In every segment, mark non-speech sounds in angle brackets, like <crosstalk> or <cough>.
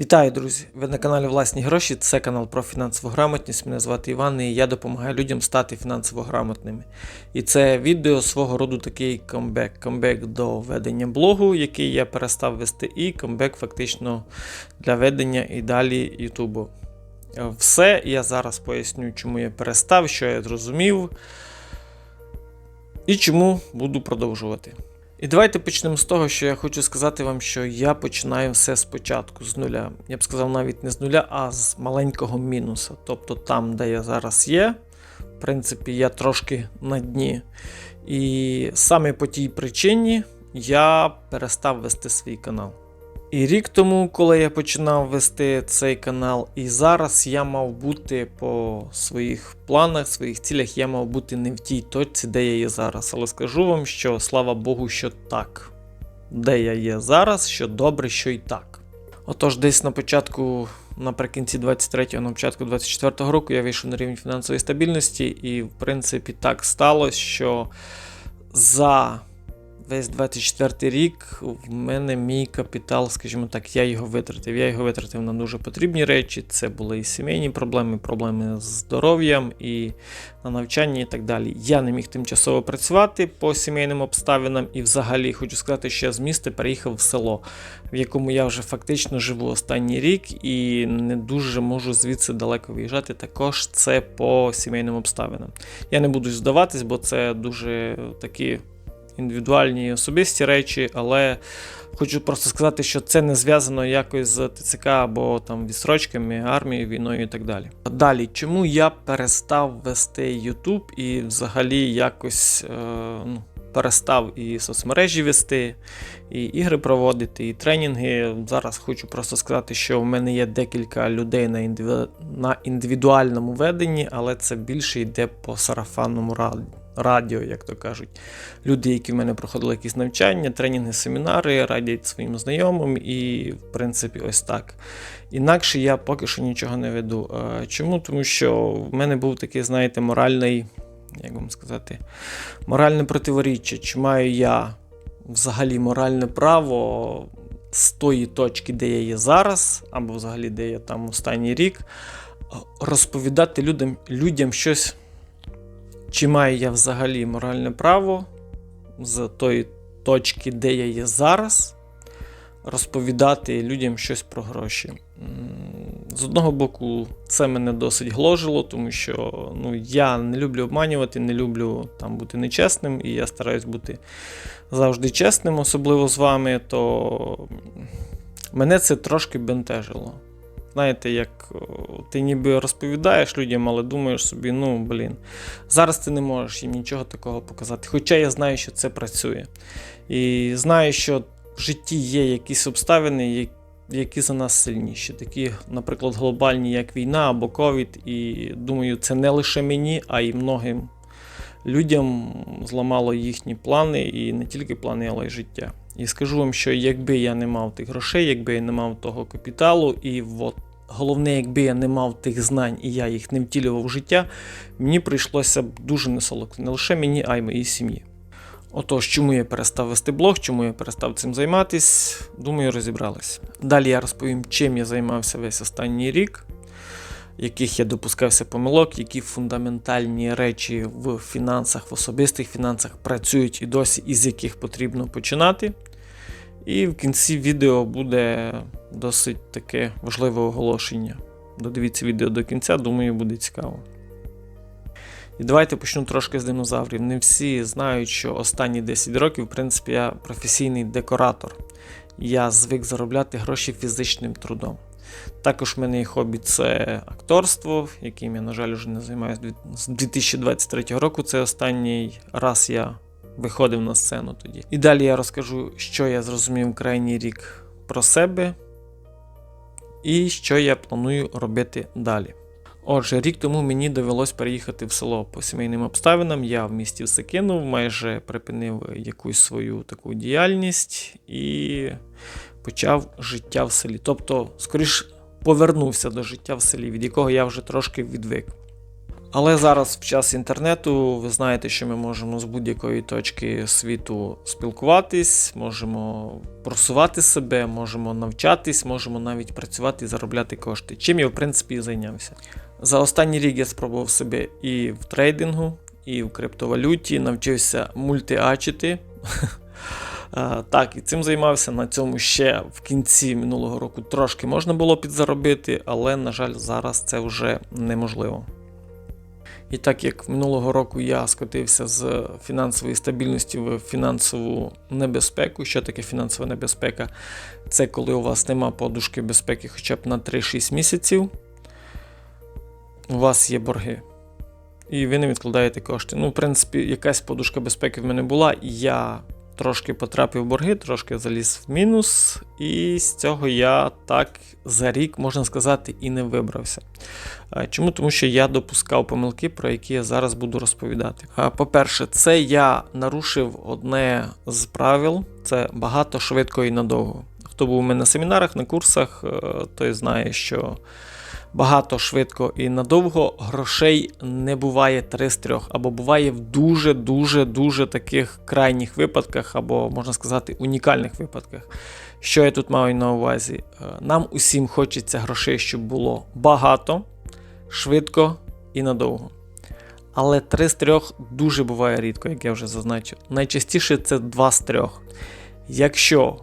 Вітаю, друзі! Ви на каналі Власні Гроші. Це канал про фінансову грамотність. Мене звати Іван, і я допомагаю людям стати фінансово грамотними. І це відео свого роду такий камбек. Камбек до ведення блогу, який я перестав вести, і камбек фактично для ведення і далі Ютубу. Все я зараз поясню, чому я перестав, що я зрозумів і чому буду продовжувати. І давайте почнемо з того, що я хочу сказати вам, що я починаю все спочатку з нуля. Я б сказав навіть не з нуля, а з маленького мінуса. Тобто там, де я зараз є, в принципі, я трошки на дні. І саме по тій причині я перестав вести свій канал. І рік тому, коли я починав вести цей канал, і зараз я мав бути по своїх планах, своїх цілях, я мав бути не в тій точці, де я є зараз. Але скажу вам, що слава Богу, що так. Де я є зараз, що добре, що і так. Отож, десь на початку, наприкінці 23-го, на початку 24-го року я вийшов на рівень фінансової стабільності, і, в принципі, так сталося, що за весь 24 рік в мене мій капітал, скажімо так, я його витратив. Я його витратив на дуже потрібні речі. Це були і сімейні проблеми, проблеми з здоров'ям, і на навчанні, і так далі. Я не міг тимчасово працювати по сімейним обставинам, і взагалі хочу сказати, що я з міста переїхав в село, в якому я вже фактично живу останній рік, і не дуже можу звідси далеко виїжджати. Також це по сімейним обставинам. Я не буду здаватись, бо це дуже такі індивідуальні особисті речі, але хочу просто сказати, що це не зв'язано якось з ТЦК або там відсрочками, армією, війною і так далі. Далі, чому я перестав вести YouTube і взагалі якось е, ну, перестав і соцмережі вести, і ігри проводити, і тренінги. Зараз хочу просто сказати, що в мене є декілька людей на, індиві... на індивідуальному веденні, але це більше йде по сарафанному раді радіо, як то кажуть. Люди, які в мене проходили якісь навчання, тренінги, семінари, радять своїм знайомим, і, в принципі, ось так. Інакше я поки що нічого не веду. Чому? Тому що в мене був такий, знаєте, моральний, як вам сказати, моральне противоріччя. Чи маю я взагалі моральне право з тої точки, де я є зараз, або взагалі де я там останній рік, розповідати людям, людям щось. Чи маю я взагалі моральне право з тої точки, де я є зараз, розповідати людям щось про гроші? З одного боку, це мене досить гложило, тому що ну, я не люблю обманювати, не люблю там бути нечесним, і я стараюсь бути завжди чесним, особливо з вами, то мене це трошки бентежило. Знаєте, як ти ніби розповідаєш людям, але думаєш собі, ну блін, зараз ти не можеш їм нічого такого показати. Хоча я знаю, що це працює. І знаю, що в житті є якісь обставини, які за нас сильніші. Такі, наприклад, глобальні, як війна або ковід. І думаю, це не лише мені, а й многим людям зламало їхні плани, і не тільки плани, але й життя. І скажу вам, що якби я не мав тих грошей, якби я не мав того капіталу, і от головне, якби я не мав тих знань і я їх не втілював в життя, мені прийшлося б дуже несолодко, не лише мені, а й моїй сім'ї. Отож, чому я перестав вести блог, чому я перестав цим займатися, думаю, розібрались. Далі я розповім, чим я займався весь останній рік, яких я допускався помилок, які фундаментальні речі в фінансах, в особистих фінансах працюють і досі, із яких потрібно починати. І в кінці відео буде досить таке важливе оголошення. Додивіться відео до кінця, думаю, буде цікаво. І давайте почну трошки з динозаврів. Не всі знають, що останні 10 років, в принципі, я професійний декоратор. Я звик заробляти гроші фізичним трудом. Також в мене є хобі це акторство, яким я, на жаль, вже не займаюся з 2023 року. Це останній раз я виходив на сцену тоді. І далі я розкажу, що я зрозумів крайній рік про себе і що я планую робити далі. Отже, рік тому мені довелось переїхати в село по сімейним обставинам. Я в місті все кинув, майже припинив якусь свою таку діяльність і почав життя в селі. Тобто, скоріш повернувся до життя в селі, від якого я вже трошки відвик. Але зараз в час інтернету ви знаєте, що ми можемо з будь-якої точки світу спілкуватись, можемо просувати себе, можемо навчатись, можемо навіть працювати і заробляти кошти. Чим я, в принципі, і зайнявся. За останній рік я спробував себе і в трейдингу, і в криптовалюті, навчився мультиачити. <laughs> А, Так, і цим займався. На цьому ще в кінці минулого року трошки можна було підзаробити, але, на жаль, зараз це вже неможливо. І так як минулого року я скотився з фінансової стабільності в фінансову небезпеку. Що таке фінансова небезпека? Це коли у вас нема подушки безпеки хоча б на 3-6 місяців. У вас є борги. І ви не відкладаєте кошти. Ну, в принципі, якась подушка безпеки в мене була, і я трошки потрапив в борги, трошки заліз в мінус, і з цього я так за рік, можна сказати, і не вибрався. Чому? Тому що я допускав помилки, про які я зараз буду розповідати. По-перше, це я нарушив одне з правил: це багато, швидко і надовго. Хто був у мене на семінарах, на курсах, е, той знає, що багато, швидко і надовго грошей не буває 3 з 3, або буває в дуже-дуже дуже таких крайніх випадках, або, можна сказати, унікальних випадках. Що я тут маю на увазі? Е, Нам усім хочеться грошей, щоб було багато, швидко і надовго. Але 3 з 3 дуже буває рідко, як я вже зазначив. Найчастіше це 2 з 3. Якщо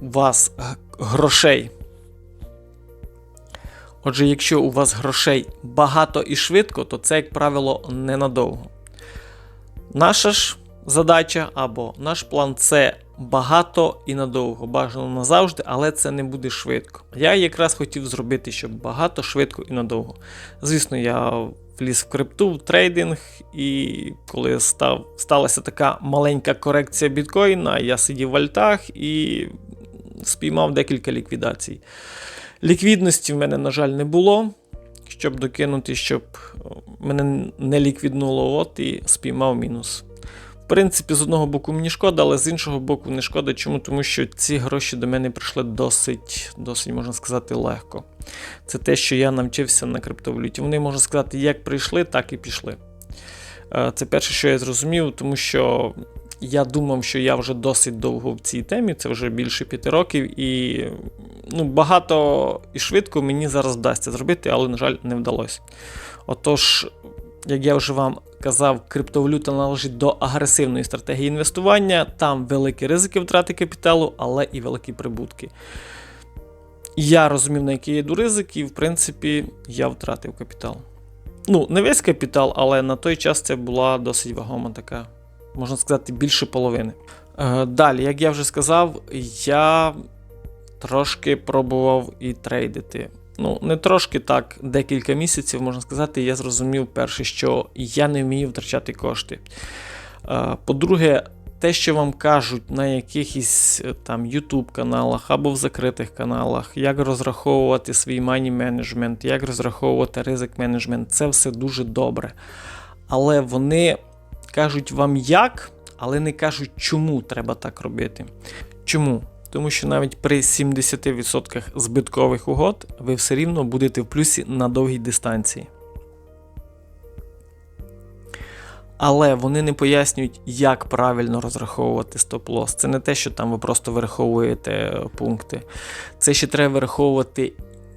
у вас грошей Отже, якщо у вас грошей багато і швидко, то це, як правило, ненадовго. Наша ж задача або наш план це багато і надовго, бажано назавжди, але це не буде швидко. Я якраз хотів зробити, щоб багато, швидко і надовго. Звісно, я вліз в крипту, в трейдинг, і коли став, сталася така маленька корекція біткоїна, я сидів в альтах і спіймав декілька ліквідацій. Ліквідності в мене, на жаль, не було. Щоб докинути, щоб мене не ліквіднуло, от і спіймав мінус. В принципі, з одного боку мені шкода, але з іншого боку не шкода. Чому? Тому що ці гроші до мене прийшли досить, досить, можна сказати, легко. Це те, що я навчився на криптовалюті. Вони, можна сказати, як прийшли, так і пішли. Е, Це перше, що я зрозумів, тому що я думав, що я вже досить довго в цій темі, це вже більше п'яти років, і ну, багато і швидко мені зараз вдасться зробити, але, на жаль, не вдалося. Отож, як я вже вам казав, криптовалюта належить до агресивної стратегії інвестування, там великі ризики втрати капіталу, але і великі прибутки. Я розумів, на які я йду ризики, і в принципі я втратив капітал. Ну, не весь капітал, але на той час це була досить вагома така, можна сказати, більше половини. Е, Далі, як я вже сказав, я трошки пробував і трейдити. Ну, не трошки так, декілька місяців, можна сказати, я зрозумів перше, що я не вмію втрачати кошти. Е, По-друге, те, що вам кажуть на якихось е, там YouTube каналах або в закритих каналах, як розраховувати свій money менеджмент, як розраховувати ризик менеджмент, це все дуже добре. Але вони кажуть вам як, але не кажуть, чому треба так робити. Чому? Тому що навіть при 70% збиткових угод ви все рівно будете в плюсі на довгій дистанції. Але вони не пояснюють, як правильно розраховувати стоп-лосс. Це не те, що там ви просто вираховуєте пункти. Це ще треба вираховувати,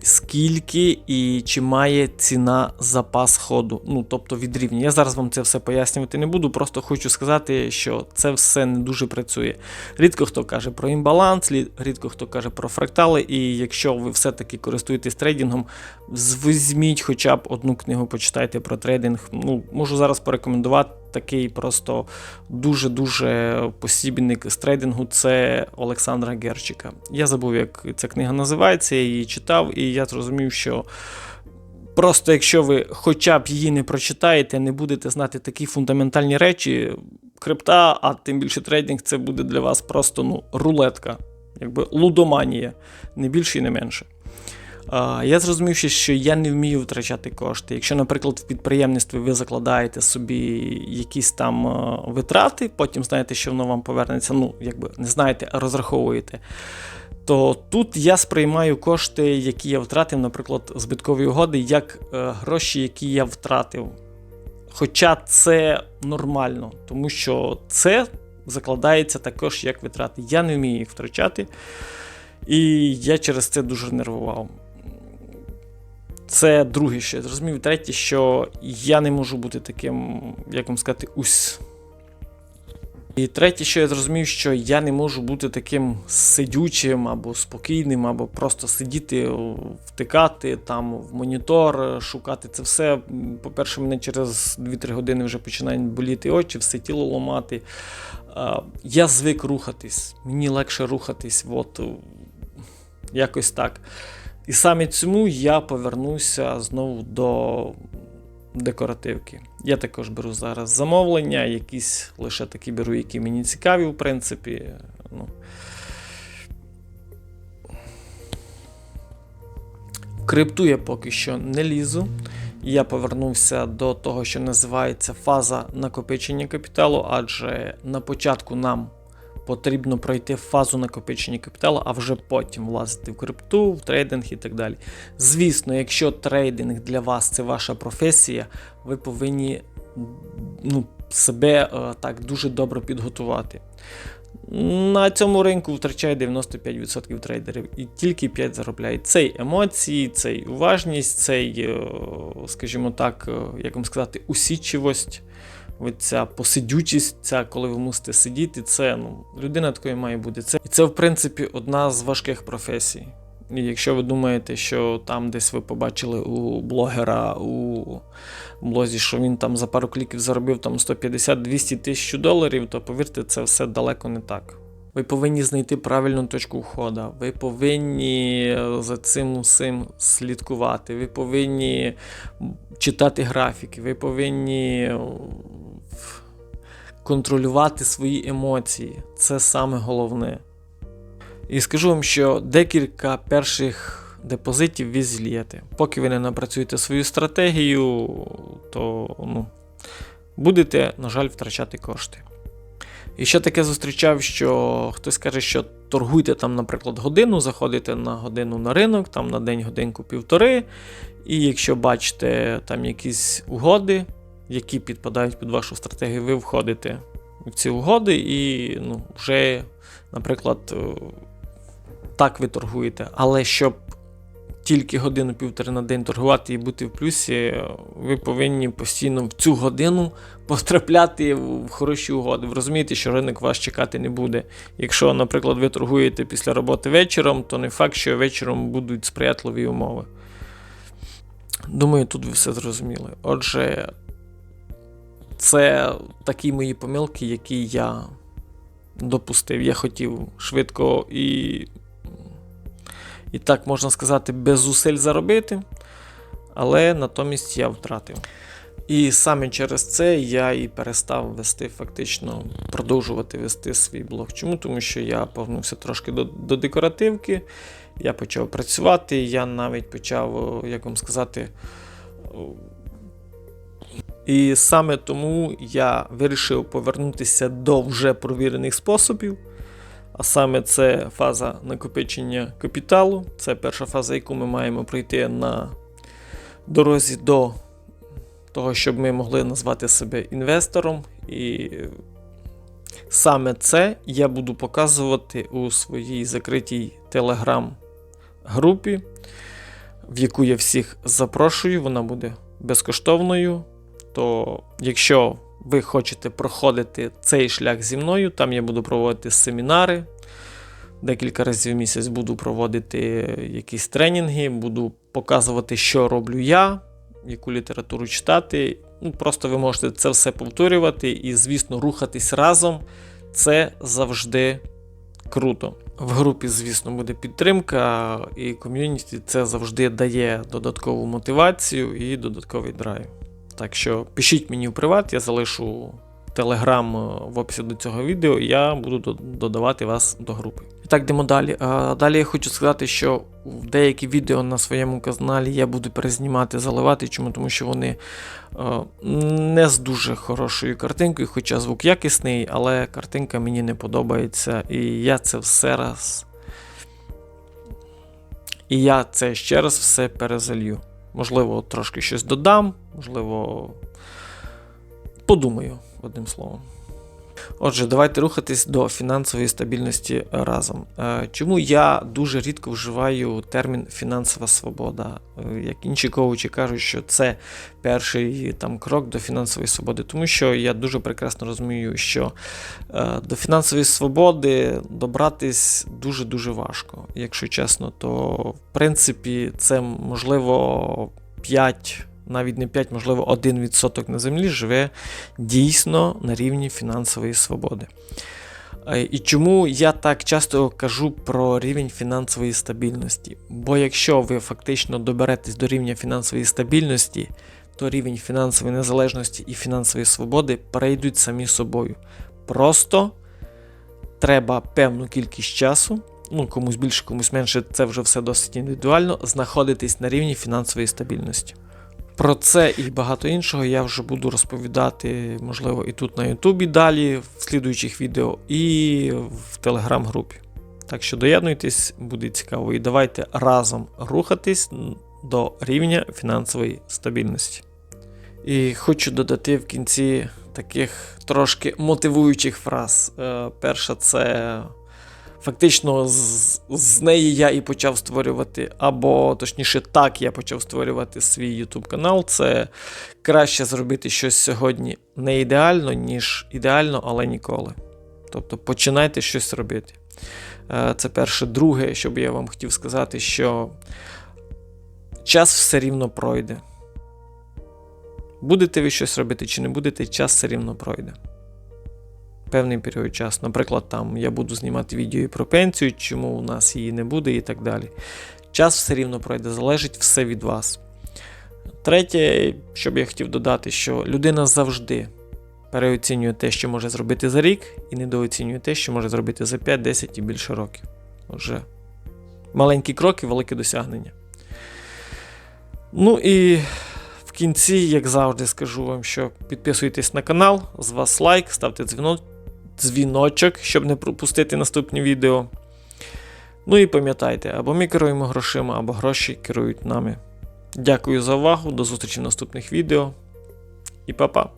скільки і чи має ціна запас ходу. Ну, тобто від рівня. Я зараз вам це все пояснювати не буду, просто хочу сказати, що це все не дуже працює. Рідко хто каже про імбаланс, рідко хто каже про фрактали, і якщо ви все-таки користуєтесь трейдингом, візьміть хоча б одну книгу, почитайте про трейдинг. Ну, можу зараз порекомендувати такий просто дуже-дуже посібник з трейдингу це Олександра Герчика. Я забув, як ця книга називається, я її читав, і я зрозумів, що. Просто якщо ви хоча б її не прочитаєте, не будете знати такі фундаментальні речі, крипта, а тим більше трейдинг, це буде для вас просто ну, рулетка, якби лудоманія, не більше і не менше. Я зрозумів, що я не вмію втрачати кошти. Якщо, наприклад, в підприємництві ви закладаєте собі якісь там е, витрати, потім знаєте, що воно вам повернеться, ну, якби не знаєте, а розраховуєте. То тут я сприймаю кошти, які я втратив, наприклад, збиткові угоди, як е, гроші, які я втратив. Хоча це нормально, тому що це закладається також як витрати. Я не вмію їх втрачати, і я через це дуже нервував. Це друге, що я зрозумів. Третє, що я не можу бути таким, як вам сказати, усь. І третє, що я зрозумів, що я не можу бути таким сидючим або спокійним, або просто сидіти, втикати там в монітор, шукати це все. По-перше, мене через 2-3 години вже починають боліти очі, все тіло ламати. Я звик рухатись, мені легше рухатись, от якось так. І саме цьому я повернуся знову до декоративки. Я також беру зараз замовлення, якісь лише такі беру, які мені цікаві, в принципі. Ну. В крипту я поки що не лізу. Я повернувся до того, що називається фаза накопичення капіталу, адже на початку нам потрібно пройти фазу накопичення капіталу, а вже потім влазити в крипту, в трейдинг і так далі. Звісно, якщо трейдинг для вас це ваша професія, ви повинні ну, себе е, так дуже добре підготувати. На цьому ринку втрачає 95% трейдерів і тільки 5 заробляють. Цей емоції, цей уважність, цей, е, скажімо так, е, як вам сказати, усічивость ця посидючість, ця, коли ви мусите сидіти, це ну, людина такою має бути. Це, І це, в принципі, одна з важких професій. І якщо ви думаєте, що там десь ви побачили у блогера у блозі, що він там за пару кліків заробив там 150-200 тисяч доларів, то повірте, це все далеко не так. Ви повинні знайти правильну точку входу, ви повинні за цим усім слідкувати, ви повинні читати графіки, ви повинні контролювати свої емоції. Це саме головне. І скажу вам, що декілька перших депозитів ви злієте. Поки ви не напрацюєте свою стратегію, то ну, будете, на жаль, втрачати кошти. І ще таке зустрічав, що хтось каже, що торгуйте там, наприклад, годину, заходите на годину на ринок, там на день годинку півтори. І якщо бачите там якісь угоди, які підпадають під вашу стратегію, ви входите в ці угоди і ну, вже, наприклад, е, так ви торгуєте. Але щоб тільки годину-півтори на день торгувати і бути в плюсі, ви повинні постійно в цю годину <laughs> потрапляти в хороші угоди. Ви розумієте, що ринок вас чекати не буде. Якщо, наприклад, ви торгуєте після роботи вечором, то не факт, що вечором будуть сприятливі умови. Думаю, тут ви все зрозуміли. Отже, це такі мої помилки, які я допустив. Я хотів швидко і і так можна сказати, без зусиль заробити, але натомість я втратив. І саме через це я і перестав вести, фактично продовжувати вести свій блог. Чому? Тому що я повернувся трошки до, до декоративки, я почав працювати, я навіть почав, як вам сказати, і саме тому я вирішив повернутися до вже провірених способів. А саме це фаза накопичення капіталу. Це перша фаза, яку ми маємо пройти на дорозі до того, щоб ми могли назвати себе інвестором. І саме це я буду показувати у своїй закритій телеграм-групі, в яку я всіх запрошую. Вона буде безкоштовною. То якщо ви хочете проходити цей шлях зі мною, там я буду проводити семінари. Декілька разів в місяць буду проводити якісь тренінги, буду показувати, що роблю я, яку літературу читати. Ну, Просто ви можете це все повторювати і, звісно, рухатись разом. Це завжди круто. В групі, звісно, буде підтримка, і ком'юніті це завжди дає додаткову мотивацію і додатковий драйв. Так що пишіть мені в приват, я залишу телеграм е, в описі до цього відео, і я буду додавати вас до групи. І так, йдемо далі. Далі я хочу сказати, що в деякі відео на своєму каналі я буду перезнімати, заливати. Чому? Тому що вони е, не з дуже хорошою картинкою, хоча звук якісний, але картинка мені не подобається. І я це все раз. І я це ще раз все перезалью. Можливо, трошки щось додам, можливо, подумаю, одним словом. Отже, давайте рухатись до фінансової стабільності разом. Е, Чому я дуже рідко вживаю термін фінансова свобода? Е, Як інші коучі кажуть, що це перший там крок до фінансової свободи, тому що я дуже прекрасно розумію, що е, до фінансової свободи добратись дуже-дуже важко. Якщо чесно, то в принципі це можливо 5 навіть не 5, можливо, 1% на землі живе дійсно на рівні фінансової свободи. Е, І чому я так часто кажу про рівень фінансової стабільності? Бо якщо ви фактично доберетесь до рівня фінансової стабільності, то рівень фінансової незалежності і фінансової свободи перейдуть самі собою. Просто треба певну кількість часу, ну комусь більше, комусь менше, це вже все досить індивідуально, знаходитись на рівні фінансової стабільності. Про це і багато іншого я вже буду розповідати, можливо, і тут на Ютубі далі, в слідуючих відео, і в телеграм-групі. Так що доєднуйтесь, буде цікаво, і давайте разом рухатись до рівня фінансової стабільності. І хочу додати в кінці таких трошки мотивуючих фраз. Е, Перша це фактично з, з неї я і почав створювати, або точніше, так я почав створювати свій YouTube канал. Це краще зробити щось сьогодні не ідеально, ніж ідеально, але ніколи. Тобто починайте щось робити. Е, Це перше. Друге, що би я вам хотів сказати, що час все рівно пройде. Будете ви щось робити чи не будете, час все рівно пройде. Певний період часу. Наприклад, там я буду знімати відео і про пенсію, чому у нас її не буде, і так далі. Час все рівно пройде, залежить все від вас. Третє, що б я хотів додати, що людина завжди переоцінює те, що може зробити за рік, і недооцінює те, що може зробити за 5, 10 і більше років. Отже, маленькі кроки, велике досягнення. Ну і в кінці, як завжди, скажу вам, що підписуйтесь на канал, з вас лайк, ставте дзвінок, дзвіночок, щоб не пропустити наступні відео. Ну і пам'ятайте, або ми керуємо грошима, або гроші керують нами. Дякую за увагу, до зустрічі в наступних відео і па-па!